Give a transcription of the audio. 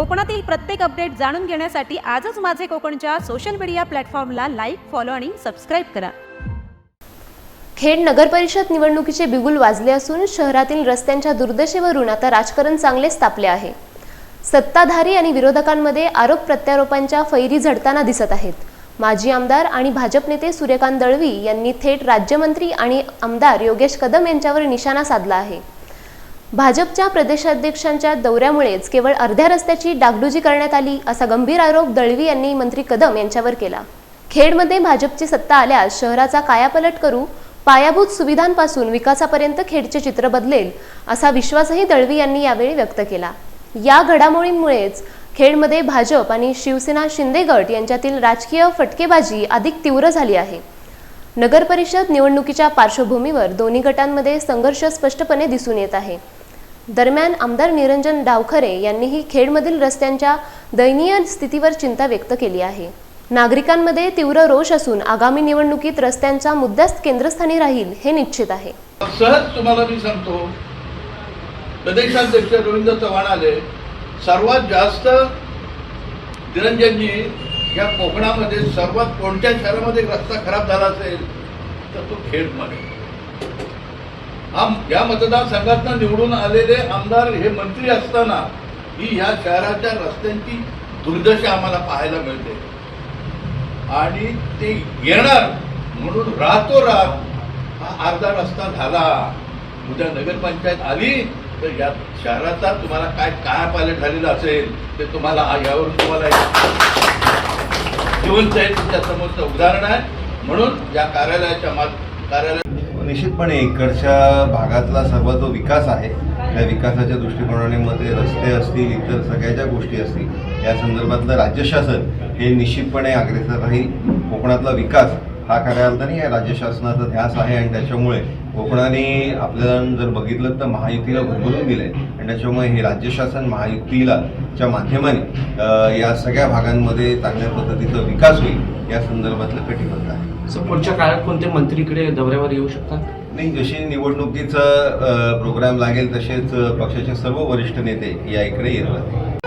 कोकणातील प्रत्येक अपडेट जाणून घेण्यासाठी आजच माझे कोकणच्या सोशल मीडिया प्लॅटफॉर्मला लाईक फॉलो आणि सबस्क्राईब करा. खेड नगरपरिषद निवडणुकीचे बिगुल वाजले असून शहरातील रस्त्यांच्या दुर्दशेवरून आता राजकारण चांगलेच तापले आहे. सत्ताधारी आणि विरोधकांमध्ये आरोप प्रत्यारोपांच्या फैरी झडताना दिसत आहेत. माजी आमदार आणि भाजप नेते सूर्यकांत दळवी यांनी थेट राज्यमंत्री आणि आमदार योगेश कदम यांच्यावर निशाणा साधला आहे. भाजपच्या प्रदेशाध्यक्षांच्या दौऱ्यामुळेच केवळ अर्ध्या रस्त्याची डागडुजी करण्यात आली असा गंभीर आरोप दळवी यांनी मंत्री कदम यांच्यावर केला. खेडमध्ये भाजपची सत्ता आल्यास शहराचा कायापलट करू पायाभूत सुविधांपासून विकासापर्यंत खेडचे चित्र बदलेल असा विश्वासही दळवी यांनी यावेळी व्यक्त केला. या घडामोडींमुळेच खेडमध्ये भाजप आणि शिवसेना शिंदे गट यांच्यातील राजकीय फटकेबाजी अधिक तीव्र झाली आहे. नगरपरिषद निवडणुकीच्या पार्श्वभूमीवर दोन्ही गटांमध्ये संघर्ष स्पष्टपणे दिसून येत आहे. दरम्यान आमदार निरंजन डावखरे यांनीही खेडमधील रस्त्यांच्या दयनीय स्थितीवर चिंता व्यक्त केली आहे. नागरिकांमध्ये तीव्र रोष असून आगामी निवडणुकीत रस्त्यांचा मुद्दाच केंद्रस्थानी राहील हे निश्चित आहे. सहज तुम्हाला मी सांगतो प्रदेशाध्यक्ष रवींद्र चव्हाण आले. सर्वात जास्त निरंजनजी या कोकणामध्ये सर्वात कोणत्या शहरामध्ये रस्ता खराब झाला असेल तर तो खेडमध्ये. हा या मतदारसंघातनं निवडून आलेले आमदार हे मंत्री असताना ही ह्या शहराच्या रस्त्यांची दुर्दशा आम्हाला पाहायला मिळते. आणि ते येणार म्हणून राहतोरात हा अर्धा रस्ता झाला. उद्या नगरपंचायत आली तर या शहराचा तुम्हाला काय काय पायलट झालेलं असेल ते तुम्हाला यावरून तुम्हाला जिवंत आहे तुमच्या समोरचं उदाहरण आहे. म्हणून या कार्यालयाच्या मा कार्यालय निश्चितपणे इकडच्या भागातला सर्व जो विकास आहे त्या विकासाच्या दृष्टिकोनाने मध्ये रस्ते असतील इतर सगळ्या ज्या गोष्टी असतील या संदर्भातलं राज्य शासन हे निश्चितपणे अग्रेसर राहील. कोकणातला विकास हा करायला तरी या राज्य शासनाचा ध्यास आहे आणि त्याच्यामुळे कोकणाने आपल्याला जर बघितलं तर महायुतीला भरभरून दिलं आहे आणि त्याच्यामुळे हे राज्य शासन महायुतीला च्या माध्यमाने या सगळ्या भागांमध्ये चांगल्या पद्धतीचा विकास होईल या संदर्भातलं कटिबद्ध आहे. पुढच्या काळात कोणते मंत्री इकडे दौऱ्यावर येऊ शकतात? नाही जशी निवडणुकीचा प्रोग्राम लागेल तसेच पक्षाचे सर्व वरिष्ठ नेते या इकडे राहतील